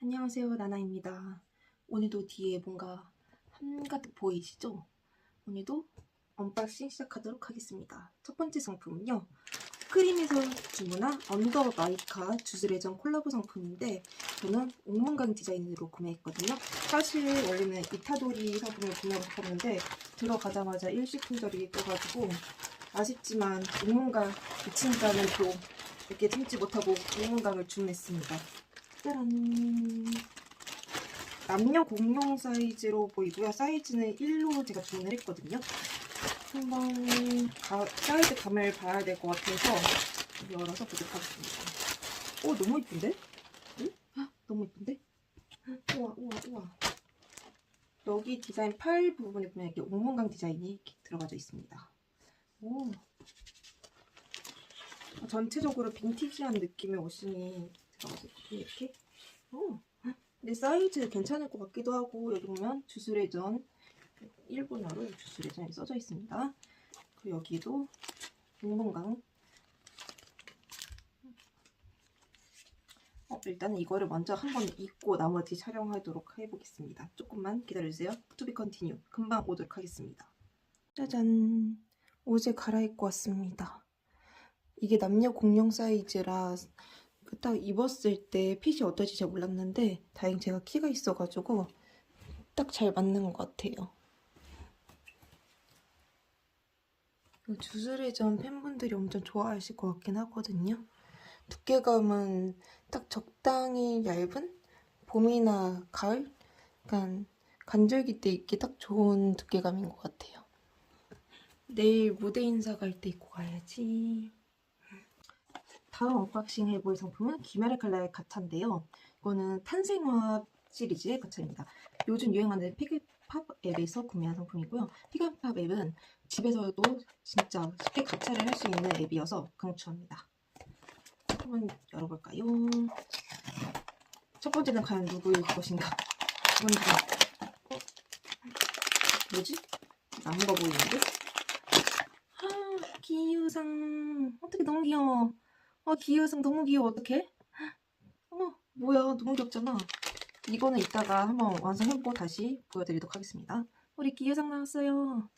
안녕하세요 나나입니다. 오늘도 뒤에 뭔가 한가득 보이시죠? 오늘도 언박싱 시작하도록 하겠습니다. 첫 번째 상품은요. 크림에서 주문한 언더 마이카 주스레전 콜라보 상품인데 저는 옥문강 디자인으로 구매했거든요. 사실 원래는 이타도리 상품을 구매하고 싶었는데 들어가자마자 일식 품절이 떠가지고 아쉽지만 옥문강 미친자는 또 이렇게 참지 못하고 옥문강을 주문했습니다. 짜란. 남녀 공용 사이즈로 보이고요. 사이즈는 1로 제가 주문을 했거든요. 한번 가- 사이즈 감을 봐야 될 것 같아서 열어서 보도록 하겠습니다. 오 너무 이쁜데? 응? 헉, 너무 이쁜데? 우와 우와 우와. 여기 디자인 팔 부분에 보면 이렇게 옥문강 디자인이 이렇게 들어가져 있습니다. 오. 전체적으로 빈티지한 느낌의 옷이 이렇게 어. 근데 사이즈 괜찮을 것 같기도 하고 여기 보면 주술회전 일본어로 주술회전이 써져 있습니다. 그리고 여기도 옥문강 어, 일단 이거를 먼저 한번 입고 나머지 촬영하도록 해보겠습니다. 조금만 기다려주세요. 투비 컨티뉴 금방 오도록 하겠습니다. 짜잔 옷을 갈아입고 왔습니다. 이게 남녀 공용 사이즈라 그 딱 입었을 때 핏이 어떨지 잘 몰랐는데 다행 제가 키가 있어가지고 딱 잘 맞는 것 같아요. 주술회전 팬분들이 엄청 좋아하실 것 같긴 하거든요. 두께감은 딱 적당히 얇은 봄이나 가을? 약간 간절기 때 입기 딱 좋은 두께감인 것 같아요. 내일 무대 인사 갈 때 입고 가야지. 다음 언박싱 해볼 상품은 귀멸의 칼라의 가차인데요. 이거는 탄생화 시리즈의 가차입니다. 요즘 유행하는 피그팝 앱에서 구매한 상품이고요. 피그팝 앱은 집에서도 진짜 쉽게 가차를 할 수 있는 앱이어서 강추합니다. 한번 열어볼까요? 첫 번째는 과연 누구일 것인가? 이건 누구? 어? 뭐지? 나무가 보이는데? 아, 기유상. 어떻게 너무 귀여워. 아, 기유상 너무 귀여워. 어떡해? 어머, 뭐야. 너무 귀엽잖아. 이거는 이따가 한번 완성해보고 다시 보여드리도록 하겠습니다. 우리 기유상 나왔어요.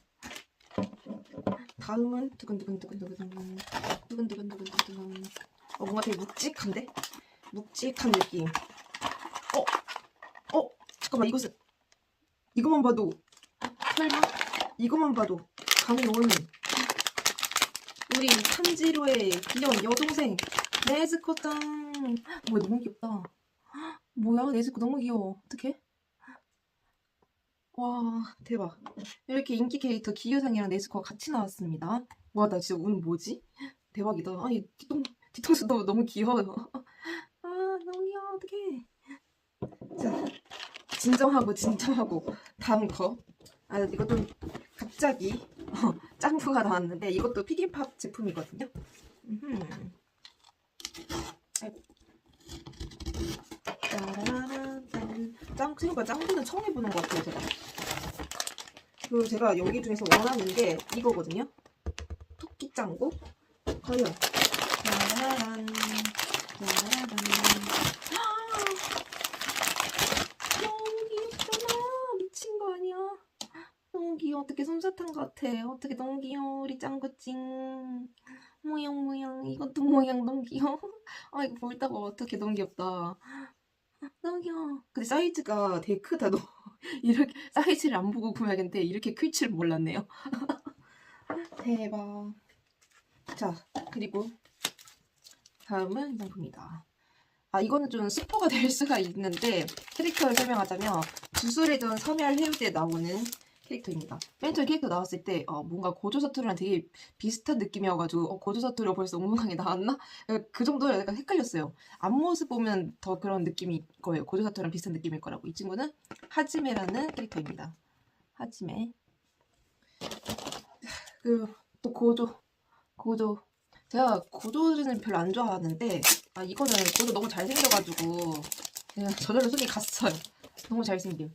다음은 두근두근두근두근 두근두근두근두근 어, 뭔가 되게 묵직한데? 묵직한 느낌. 어? 어? 잠깐만 이것은 이것만 봐도 설마? 이것만 봐도 감이 오는 우리 탄지로의 귀여운 여동생. 네즈코 짱 뭐야 너무 귀엽다. 뭐야? 네즈코 너무 귀여워. 어떡해? 와 대박. 이렇게 인기 캐릭터 기유상이랑 네즈코가 같이 나왔습니다. 와 나 진짜 오늘 뭐지? 대박이다. 아니 뒤통, 뒤통수도 너무 귀여워요. 아 너무 귀여워. 어떡해. 자 진정하고 진정하고. 다음 거. 아, 이것도 갑자기 어, 짱구가 나왔는데 이것도 피기팝 제품이거든요. 짱, 생각보다 짱구는 처음 해보는 것 같아요, 제가. 그리고 제가 여기 중에서 원하는 게 이거거든요. 토끼 짱구. 과연. 짜라란, 짜라란. 너무 귀엽잖아. 미친 거 아니야? 너무 귀여워. 어떻게 같아. 어떻게 너무 귀여워. 우리 짱구찡. 모양 모양. 이것도 모양 너무 귀여워. 아 이거 볼다가 어떻게 너무 귀엽다. 너무 귀여워. 근데 사이즈가 되게 크다. 너 이렇게 사이즈를 안 보고 구매하겠는데 이렇게 클줄 몰랐네요. 대박. 자 그리고 다음은 이 상품이다. 아 이거는 좀 스포가 될 수가 있는데 캐릭터를 설명하자면 주술회전 섬멸 해우대에 나오는 캐릭터입니다. 맨 처음 캐릭터 나왔을 때 어, 뭔가 고조 사투리랑 되게 비슷한 느낌이어가지고 어, 고조 사투리가 벌써 옥문강에 나왔나? 그 정도로 약간 헷갈렸어요. 앞모습 보면 더 그런 느낌일 거예요. 고조 사투리랑 비슷한 느낌일 거라고. 이 친구는 하지메라는 캐릭터입니다. 하지메. 그 또 고조 고조 제가 고조는 별로 안 좋아하는데 아 이거는 고조 너무 잘생겨가지고 그냥 저절로 손이 갔어요. 너무 잘생김.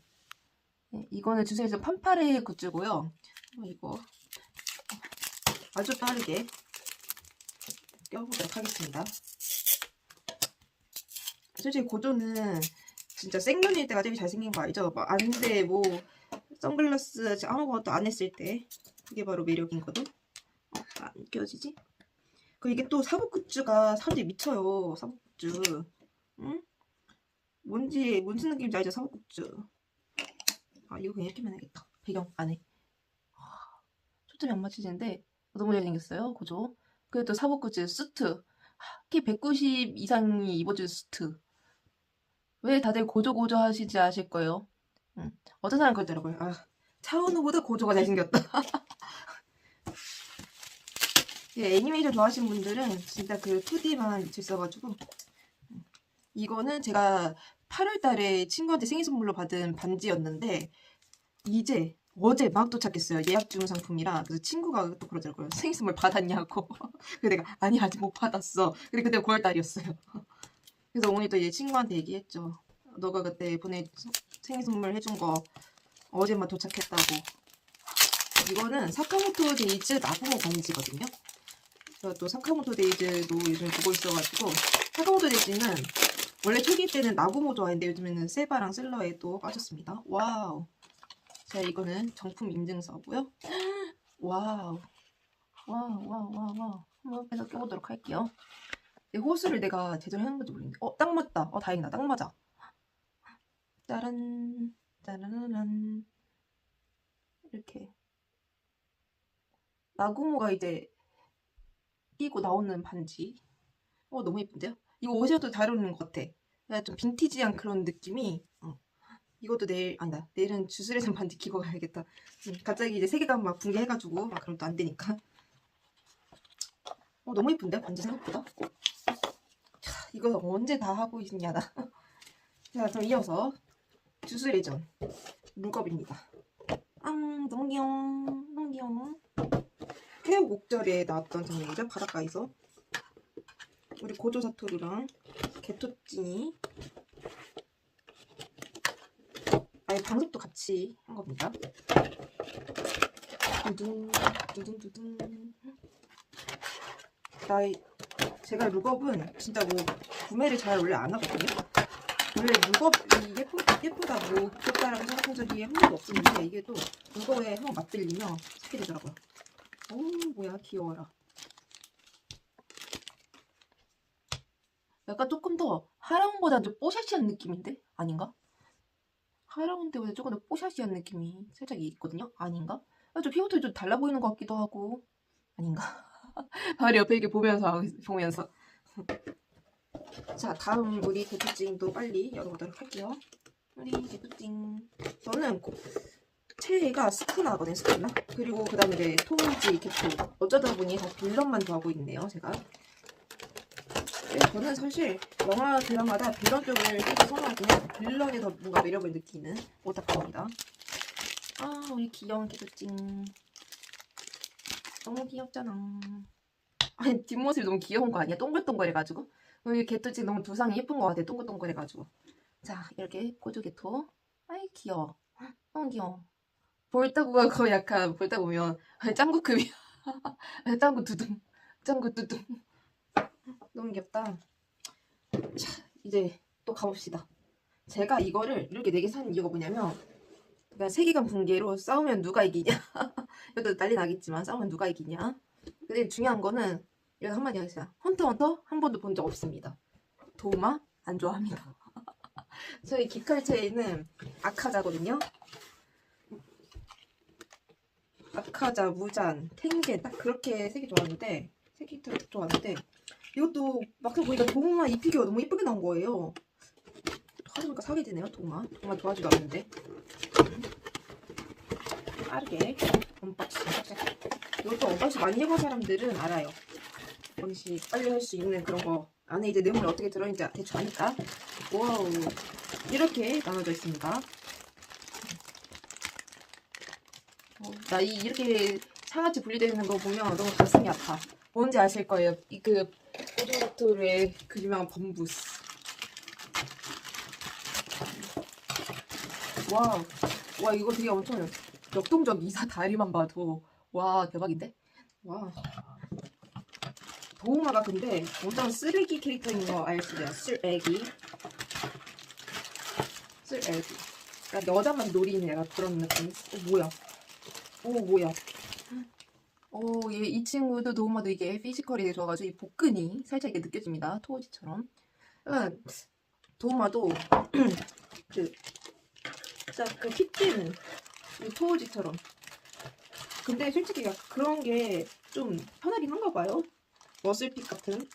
네, 이거는 주세에서 판파레 굿즈고요. 어, 이거 아주 빠르게 껴보도록 하겠습니다. 솔직히 고조는 진짜 생년일 때가 제일 잘생긴 거 알죠? 막 안대 뭐 선글라스 아무것도 안 했을 때 그게 바로 매력인거든. 어, 안 껴지지? 그 이게 또 사복 굿즈가 사람들이 미쳐요. 사복 굿즈. 응? 뭔지 무슨 느낌인지 알죠? 사복 굿즈. 아 이거 그냥 이렇게만 해야겠다. 배경 안에. 아, 초점이 안 맞춰지는데 너무 잘생겼어요. 그죠? 그리고 또 사복 굿즈 수트. 키 190 이상이 입어줄 수트. 왜 다들 고조고조 하시지 아실 거예요. 음. 어떤 사람 그러더라고요. 아, 차은우보다 고조가 잘생겼다. 예, 애니메이션 좋아하시는 분들은 진짜 그 2D만 있어가지고 음. 이거는 제가 8월 달에 친구한테 생일 선물로 받은 반지였는데 이제 어제 막 도착했어요. 예약 중 상품이라 그래서 친구가 또 그러더라고요. 생일 선물 받았냐고. 그래서 내가 아니 아직 못 받았어. 근데 그때 9월 달이었어요. 그래서 오늘 또 이제 친구한테 얘기했죠. 너가 그때 보내 생일 선물 해준 거 어제만 도착했다고. 이거는 사카모토 데이즈 나부모 반지거든요. 제가 또 사카모토 데이즈도 요즘 보고 있어가지고 사카모토 데이즈는 원래 초기 때는 나구모 좋아했는데 요즘에는 세바랑 셀러에도 빠졌습니다. 와우. 자 이거는 정품 인증서고요. 와우. 와우 와우 와우 와우. 한번 빼서 껴보도록 할게요. 내 호수를 내가 제대로 하는 건지 모르겠는데 어 딱 맞다. 어 다행이다. 딱 맞아. 짜란 짜라란 이렇게 나구모가 이제 끼고 나오는 반지. 어 너무 예쁜데요? 이거 옷이랑도 잘 어울리는 것 같아. 좀 빈티지한 그런 느낌이. 어. 이것도 내일 안다. 내일은 주스레슨 반지 끼고 가야겠다. 음, 갑자기 이제 세계관 막 붕괴해가지고 막 그럼 또 안 되니까. 어 너무 예쁜데 반지 생각보다. 자, 이거 언제 다 하고 있냐 나. 자 그럼 이어서 주스레전 룩업입니다. 앙 너무 귀여워 너무 귀여워. 태국 목절에 나왔던 장면이죠 바닷가에서. 우리 고조 사토루랑 개토찌니 아예 방석도 같이 한 겁니다. 두둥 두둥 두둥 나의 제가 룩업은 진짜 뭐 구매를 잘 원래 안 하거든요. 원래 룩업이 예쁘, 예쁘다고 귀엽다라고 생각한 적이 한 번도 없었는데 이게 또 룩업에 한번 맛들리면 사게 되더라고요. 오 뭐야 귀여워라. 약간 조금 더 하라운보다 좀 뽀샤시한 느낌인데? 아닌가? 하라운 때보다 조금 더 뽀샤시한 느낌이 살짝 있거든요? 아닌가? 아, 좀 피부톤이 좀 달라 보이는 것 같기도 하고 아닌가? 바로 옆에 이렇게 보면서 보면서 자 다음 우리 개토찡도 빨리 열어보도록 할게요 우리 개토찡 저는 고- 최애가 스쿠나거든요 스쿠나 그리고 그 다음에 이제 토우지 개토 어쩌다 보니 다 빌런만 좋아하고 있네요 제가 네, 저는 사실 영화 드라마다 빌런 쪽을 되게 선호하긴 해요. 빌런이 더 뭔가 매력을 느끼는 오타쿠입니다. 아 우리 귀여운 개조찡 너무 귀엽잖아. 아니 뒷모습이 너무 귀여운 거 아니야? 동글동글해가지고 우리 개토찡 너무 두상이 예쁜 거 같아. 동글동글해가지고 자 이렇게 꼬주 개토 아이 귀여워 너무 귀여워 볼따구가 거의 약간 볼따 보면 짱구급이야 짱구 두둥 짱구 두둥 너무 귀엽다. 자, 이제 또 가봅시다. 제가 이거를 이렇게 네개산 이유가 뭐냐면, 그러니까 세계관 붕괴로 싸우면 누가 이기냐. 이것도 난리 나겠지만, 싸우면 누가 이기냐. 근데 중요한 거는, 이거 한마디 하겠어요. 헌터 헌터 한 번도 본 적 없습니다. 도마 안 좋아합니다. 저희 기칼체에는 아카자거든요. 아카자, 무잔, 탱겐 딱 그렇게 세개 좋아하는데, 세개 좋아하는데, 이것도 막상 보니까 도마 이 피규어가 너무 예쁘게 나온 거예요. 하니까 사게 되네요, 도마. 도마 좋아하지도 않는데. 빠르게 언박싱. 이것도 언박싱 많이 해본 사람들은 알아요. 언박싱 빨리 할 수 있는 그런 거. 안에 이제 내용물 어떻게 들어있는지 대충 아니까. 와우. 이렇게 나눠져 있습니다. 어, 나 이, 이렇게 상하치 분리되는 거 보면 너무 가슴이 아파. 뭔지 아실 거예요. 이그 고조라토의 그 유명한 범부스. 와우. 와, 이거 되게 엄청 역동적 이사 다리만 봐도. 와, 대박인데? 와. 도우마가 근데 완전 쓰레기 캐릭터인 거 알수 있어요. 쓰레기. LG. 그러니까 여자만 노리는 약간 그런 느낌. 어, 뭐야? 오, 뭐야? 오, 얘, 이 친구도 도움마도 이게 피지컬이 돼줘가지고 이 복근이 살짝 이게 느껴집니다. 토지처럼. 약간 도움마도 그, 진짜 그 핏기는 이 토지처럼. 근데 솔직히 그런 게 좀 편하긴 한가 봐요. 머슬핏 같은.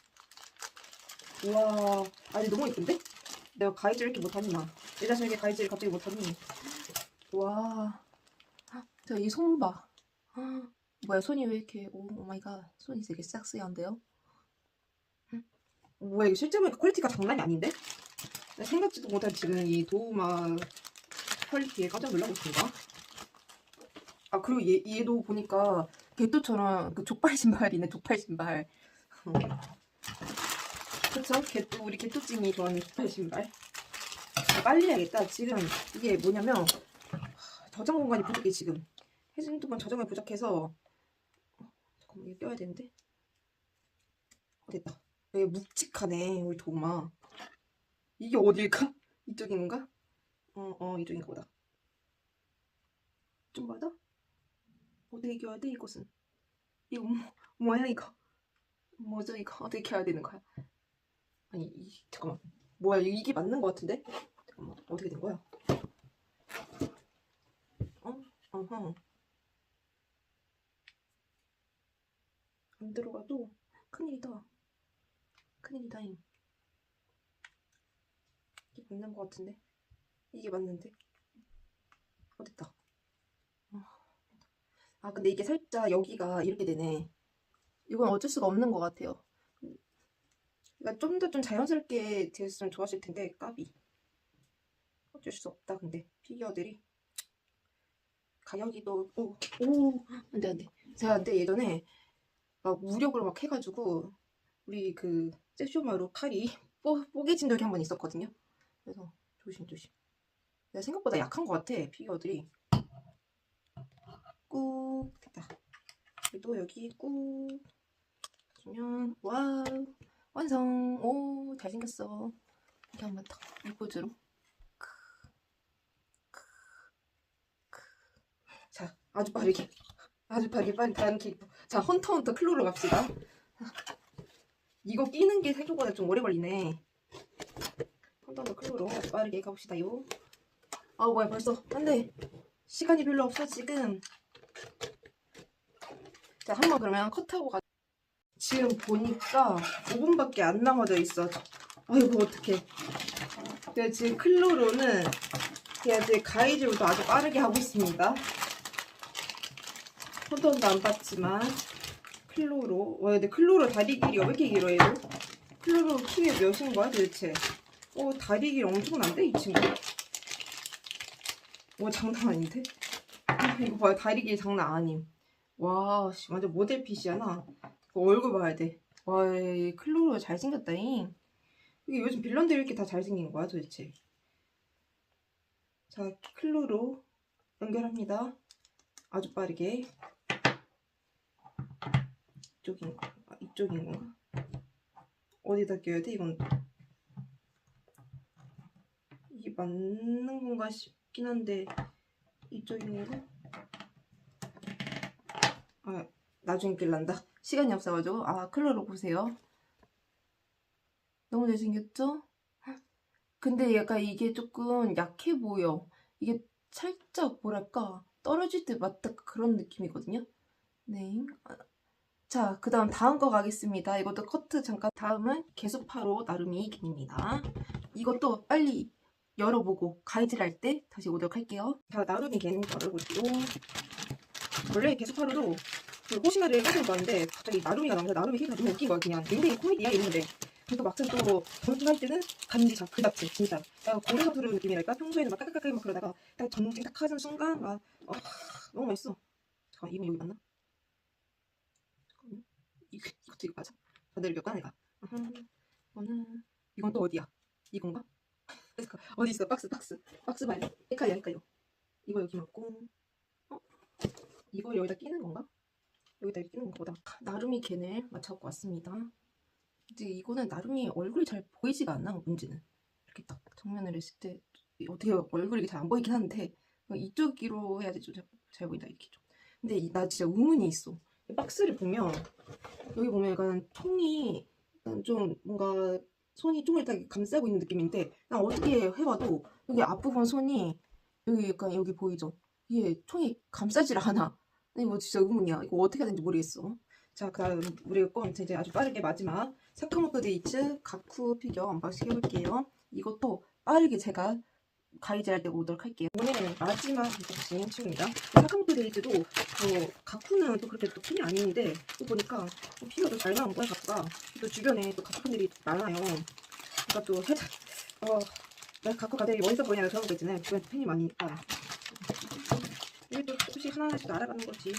우와, 아니 너무 이쁜데? 내가 가이질 이렇게 못하니 나. 내 자신에게 가이질 갑자기 못하니. 와, 자이손 봐. 헉, 뭐야 손이 왜 이렇게 오, 오 마이 갓 손이 되게 섹시한데요? 응? 뭐야 이거 실제 보니까 퀄리티가 장난이 아닌데? 생각지도 못한 지금 이 도우마 퀄리티에 깜짝 놀라고 있습니다. 아 그리고 얘, 얘도 보니까 개또처럼 그 족발 신발이네 족발 신발. 어. 그쵸? 개또 우리 개또찜이 좋아하는 족발 신발. 아, 빨리 해야겠다. 지금 이게 뭐냐면 하, 저장 공간이 부족해 지금. 해진동안 저장이 부족해서 어, 잠깐만 이거 껴야 되는데. 어, 됐다. 여기 묵직하네 우리 도마. 이게 어딜까? 이쪽인 건가? 어, 어 이쪽인가 보다. 좀 맞아? 어떻게 껴야 돼 이것은? 이거 뭐, 뭐야 이거? 뭐죠 이거? 어떻게 껴야 되는 거야? 아니 이, 잠깐만 뭐야 이게 맞는 거 같은데? 잠깐만 어떻게 된 거야? 어? 어허 안 들어가도 큰일이다 큰일이다잉. 이게 맞는 거 같은데? 이게 맞는데? 어 됐다. 어, 아 근데 이게 살짝 여기가 이렇게 되네. 이건 어쩔 수가 없는 것 같아요. 그러니까 좀 더 좀 자연스럽게 되었으면 좋았을 텐데 까비. 어쩔 수 없다 근데. 피규어들이. 가격이 또 오오 안돼 안돼. 제가 근데 예전에 막 무력으로 막 해가지고 우리 그 세쇼마루 칼이 뽀, 뽀개진 적이 한 번 있었거든요. 그래서 조심 조심. 내가 생각보다 약한 것 같아 피규어들이. 꾹. 됐다. 그리고 여기 꾹. 주면 와우. 완성. 오 잘생겼어. 이렇게 한번 딱 이 포즈로. 자 아주 빠르게. 아주 빠르게. 빨리 다음 캐릭터 자 헌터 헌터 클로로 갑시다. 이거 끼는 게 생각보다 좀 오래 걸리네. 헌터 헌터 클로로 빠르게 가봅시다요. 아 뭐야 벌써. 안 돼. 시간이 별로 없어 지금. 자 한번 그러면 컷하고 가. 지금 보니까 5분밖에 안 남아져 있어. 아이고 어떡해. 제가 지금 클로로는 제가 제 가이드부터 아주 빠르게 하고 있습니다. 포ton도 안 봤지만 클로로. 와 근데 클로로 다리 길이가 왜 이렇게 길어 얘도? 클로로 키가 몇인 거야 도대체? 어 다리 길이 엄청난데 이 친구? 와 장난 아닌데? 이거 봐요 다리 길이 장난 아님. 와 씨, 완전 모델 핏이야 나. 그 얼굴 봐야 돼. 와, 이 클로로 잘생겼다잉. 이게 요즘 빌런들이 이렇게 다 잘생긴 거야, 도대체. 자, 클로로 연결합니다. 아주 빠르게. 이쪽인, 아, 이쪽인 건가? 어디다 껴야 돼, 이건? 이게 맞는 건가 싶긴 한데, 이쪽인 건가? 아, 나중에 길란다. 시간이 없어가지고 아 클로로 보세요. 너무 잘생겼죠? 근데 약간 이게 조금 약해 보여. 이게 살짝 뭐랄까 떨어질 때 맞다 그런 느낌이거든요. 네. 자, 그 다음 다음 거 가겠습니다. 이것도 커트 잠깐. 다음은 개수파로 나름이 겐입니다. 이것도 빨리 열어보고 가이드할 때 다시 오도록 할게요. 자, 나름이 겐 열어볼게요. 원래 개수파로도 그 호시나를 까서 봤는데 갑자기 나름이가 나오면서 나름이 힘이 너무 웃긴 거야 그냥 굉장히 코미디야 이랬는데 그래도 막상 또 전투할 때는 간지 그 자체 진짜 약간 고래사투르 느낌이랄까 평소에는 막 까까까까 막 그러다가 딱 전쟁 딱 하는 순간 막 어, 너무 맛있어 잠깐 이름이 여기 맞나? 잠깐만요 이거, 맞아? 몇 간이가 이거는 이건 또 어디야? 이건가? 어디 있어 박스 박스 박스 말이야 헷갈려 헷갈려 이거 여기 맞고 어? 이거 여기다 끼는 건가? 여기다 끼는 건가 보다 나름이 캔을 맞춰 갖고 왔습니다 근데 이거는 나름이 얼굴이 잘 보이지가 않나 문제는 이렇게 딱 정면을 했을 때 어떻게 얼굴이 잘 안 보이긴 하는데 이쪽으로 해야지 좀 잘 보인다 이렇게 좀. 근데 이- 나 진짜 의문이 있어. 이 박스를 보면 여기 보면 약간 총이 좀 뭔가 손이 총을 딱 감싸고 있는 느낌인데 난 어떻게 해봐도 여기 앞부분 손이 여기 약간 여기 보이죠? 이게 총이 감싸질 않아. 이거 진짜 의문이야. 이거 어떻게 해야 되는지 모르겠어. 자, 그다음 우리 거 이제 아주 빠르게 마지막 사카모토 데이츠 가쿠 피규어 언박싱 해볼게요. 이것도 빠르게 제가 가이드 할 때 오도록 할게요. 오늘 마지막 언박싱 친구입니다. 사카모토 데이츠도 어, 가쿠는 또 그렇게 또 팬이 아닌데 또 보니까 또 피규어도 잘 나온 거야 가쿠가. 또 주변에 또 가쿠 팬들이 많아요. 그러니까 또 살짝 어, 나 가쿠가 되게 멋있어 보이냐고 그런 거 있잖아요. 주변에 팬이 많으니까. 이게 또 조금씩 하나하나씩 알아가는 거지.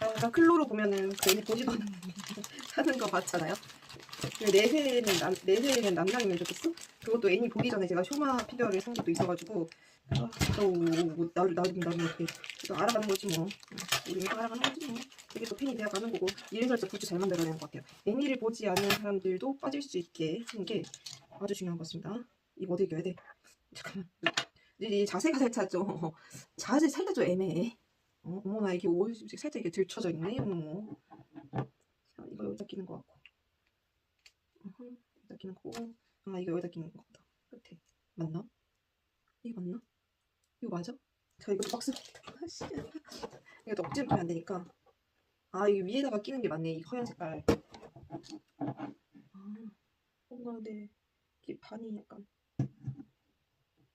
아, 나 클로로 보면은 괜히 보지도 않는 사는 거 봤잖아요. 그 내세는 남, 내세는 남남이면 좋겠어? 그것도 애니 보기 전에 제가 쇼마 피규어를 산 것도 있어가지고 아, 또 뭐, 나를 나름 나름 이렇게 또 알아가는 거지 뭐. 우리 또 알아가는 거지 뭐. 이게 또 팬이 되어가는 거고 이래서 굿즈 잘 만들어야 되는 것 같아요. 애니를 보지 않는 사람들도 빠질 수 있게 하는 게 아주 중요한 것 같습니다. 이거 어디 껴야 돼? 잠깐만. 이 자세가 살짝 좀 자세 살짝 좀 애매해. 어, 어머나 이게 옷이 살짝 이게 들쳐져 있네. 어머. 자, 이거 여기다 끼는 것 같고. 어허, 여기다 끼는 거고. 아 이거 여기다 끼는 것 같다. 끝에 맞나? 이게 맞나? 이거 맞아? 자 이거 박스. 아씨. 이거 또 억지로 끼면 안 되니까. 아 이게 위에다가 끼는 게 맞네. 이 허연 색깔. 아 뭔가 근데 이게 반이 약간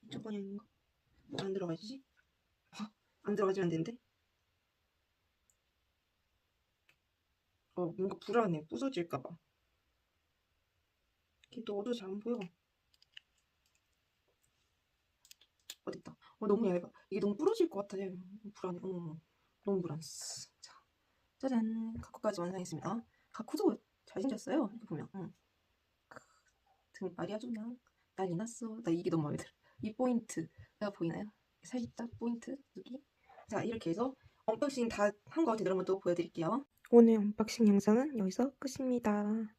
이쪽 방향인가? 안 들어가지지? 아, 안 들어가지면 안 되는데? 어, 뭔가 불안해. 부서질까봐. 또 어두워서 안 보여. 어딨다. 어, 너무 얇아. 이게 너무 부러질 것 같아. 불안해. 어머, 너무 불안. 자, 짜잔. 가쿠까지 완성했습니다. 가쿠도 잘생겼어요. 이렇게 보면. 응. 크, 등발이 아주 그냥 난리 났어. 나 이게 너무 마음에 들어. 이 포인트가 보이나요? 살짝 포인트 여기. 자 이렇게 해서 언박싱 다 한거 한번 또 보여드릴게요. 오늘 언박싱 영상은 여기서 끝입니다.